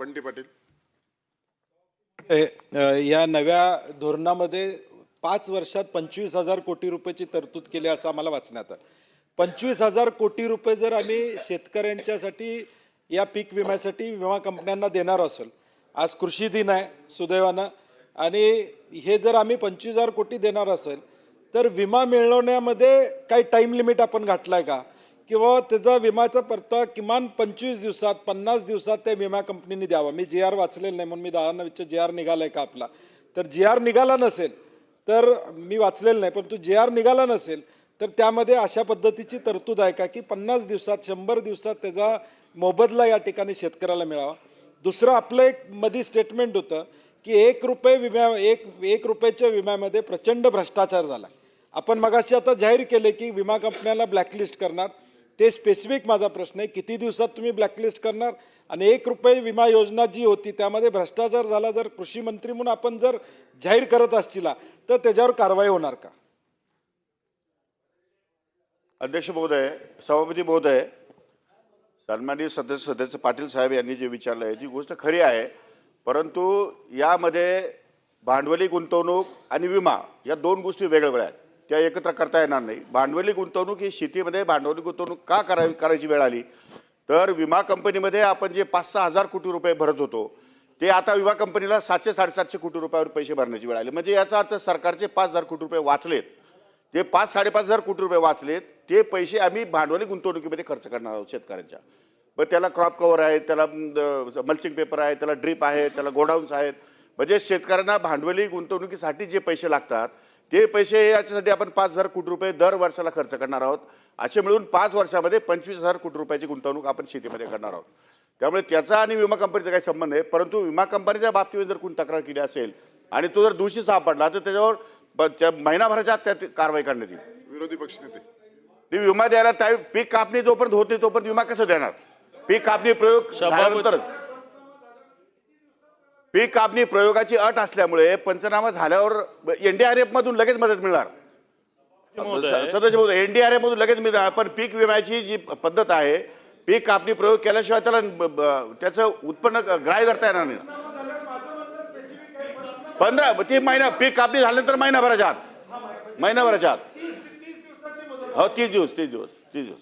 बंटी पाटील. या नव्या धोरणामध्ये पाच वर्षात पंचवीस हजार कोटी रुपयाची तरतूद केली असं आम्हाला वाचण्यात आलं. पंचवीस हजार कोटी रुपये जर आम्ही शेतकऱ्यांच्यासाठी या पीक विम्यासाठी विमा कंपन्यांना देणार असेल आज कृषी दिन आहे सुदैवानं आणि हे जर आम्ही पंचवीस हजार कोटी देणार असेल तर विमा मिळवण्यामध्ये काही टाईम लिमिट आपण घातलाय का? किंवा त्याचा विमाचा परतावा किमान पंचवीस दिवसात पन्नास दिवसात त्या विमा कंपनीने द्यावा. मी जी आर वाचलेलं नाही म्हणून मी दहा विचार जी आर निघालाय का आपला? तर जी आर निघाला नसेल तर मी वाचलेलं नाही परंतु जी आर निघाला नसेल तर त्यामध्ये अशा पद्धतीची तरतूद आहे का की पन्नास दिवसात शंभर दिवसात त्याचा मोबदला या ठिकाणी शेतकऱ्याला मिळावा? दुसरं आपलं एक मधी स्टेटमेंट होतं की एक रुपये विम्या एक एक रुपयाच्या विम्यामध्ये प्रचंड भ्रष्टाचार झाला. आपण मगाशी आता जाहीर केले की विमा कंपन्याला ब्लॅकलिस्ट करणार. ते स्पेसिफिक माझा प्रश्न आहे. किती दिवसात तुम्ही ब्लॅकलिस्ट करणार? आणि एक रुपये विमा योजना जी होती त्यामध्ये भ्रष्टाचार झाला जर कृषी मंत्री म्हणून आपण जर जाहीर करत असतीला तर त्याच्यावर कारवाई होणार का? अध्यक्ष महोदय सभापती महोदय सन्माननीय सदस्य सदस्य पाटील साहेब यांनी जे विचारलं आहे ती गोष्ट खरी आहे. परंतु यामध्ये भांडवली गुंतवणूक आणि विमा या दोन गोष्टी वेगवेगळ्या आहेत. त्या एकत्र करता येणार नाही. भांडवली गुंतवणूक ही शेतीमध्ये भांडवली गुंतवणूक का करावी करायची वेळ आली? तर विमा कंपनीमध्ये आपण जे पाच सहा हजार कोटी रुपये भरत होतो ते आता विमा कंपनीला सातशे साडेसातशे कोटी रुपयावर पैसे भरण्याची वेळ आली. म्हणजे याचा अर्थ सरकारचे पाच हजार कोटी रुपये वाचलेत. ते पाच साडेपाच हजार कोटी रुपये वाचलेत ते पैसे आम्ही भांडवली गुंतवणुकीमध्ये खर्च करणार आहोत शेतकऱ्यांच्या. मग त्याला क्रॉप कव्हर आहे त्याला मल्चिंग पेपर आहे त्याला ड्रीप आहे त्याला गोडाऊन्स आहेत. म्हणजे शेतकऱ्यांना भांडवली गुंतवणुकीसाठी जे पैसे लागतात ते पैसे याच्यासाठी आपण पाच हजार कोटी रुपये दर वर्षाला खर्च करणार आहोत असे मिळून पाच वर्षामध्ये पंचवीस हजार कोटी रुपयाची गुंतवणूक आपण शेतीमध्ये करणार आहोत. त्यामुळे त्याचा आणि विमा कंपनीचा काही संबंध आहे परंतु विमा कंपनीच्या बाबतीत जर कोणी तक्रार केली असेल आणि तो जर दोषी सापडला तर त्याच्यावर महिनाभराच्या त्यात कारवाई करण्यात येईल. विरोधी पक्षनेते ती विमा द्यायला त्या पीक कापणी जोपर्यंत होत नाही तोपर्यंत विमा कसं देणार? पीक कापणी प्रयोग झाल्यानंतरच. पीक कापणी प्रयोगाची अट असल्यामुळे पंचनामा झाल्यावर एनडीआरएफ मधून लगेच मदत मिळणार. सदस्य महोदय एनडीआरएफ मधून लगेच मिळणार. पण पीक विम्याची जी पद्धत आहे पीक कापणी प्रयोग केल्याशिवाय त्याला त्याचं उत्पन्न ग्राह्य करता येणार नाही. पंधरा ती महिना पीक कापणी झाल्यानंतर महिनाभराच्या आत. महिनाभराच्या आत. हो तीस दिवस तीस दिवस तीस दिवस.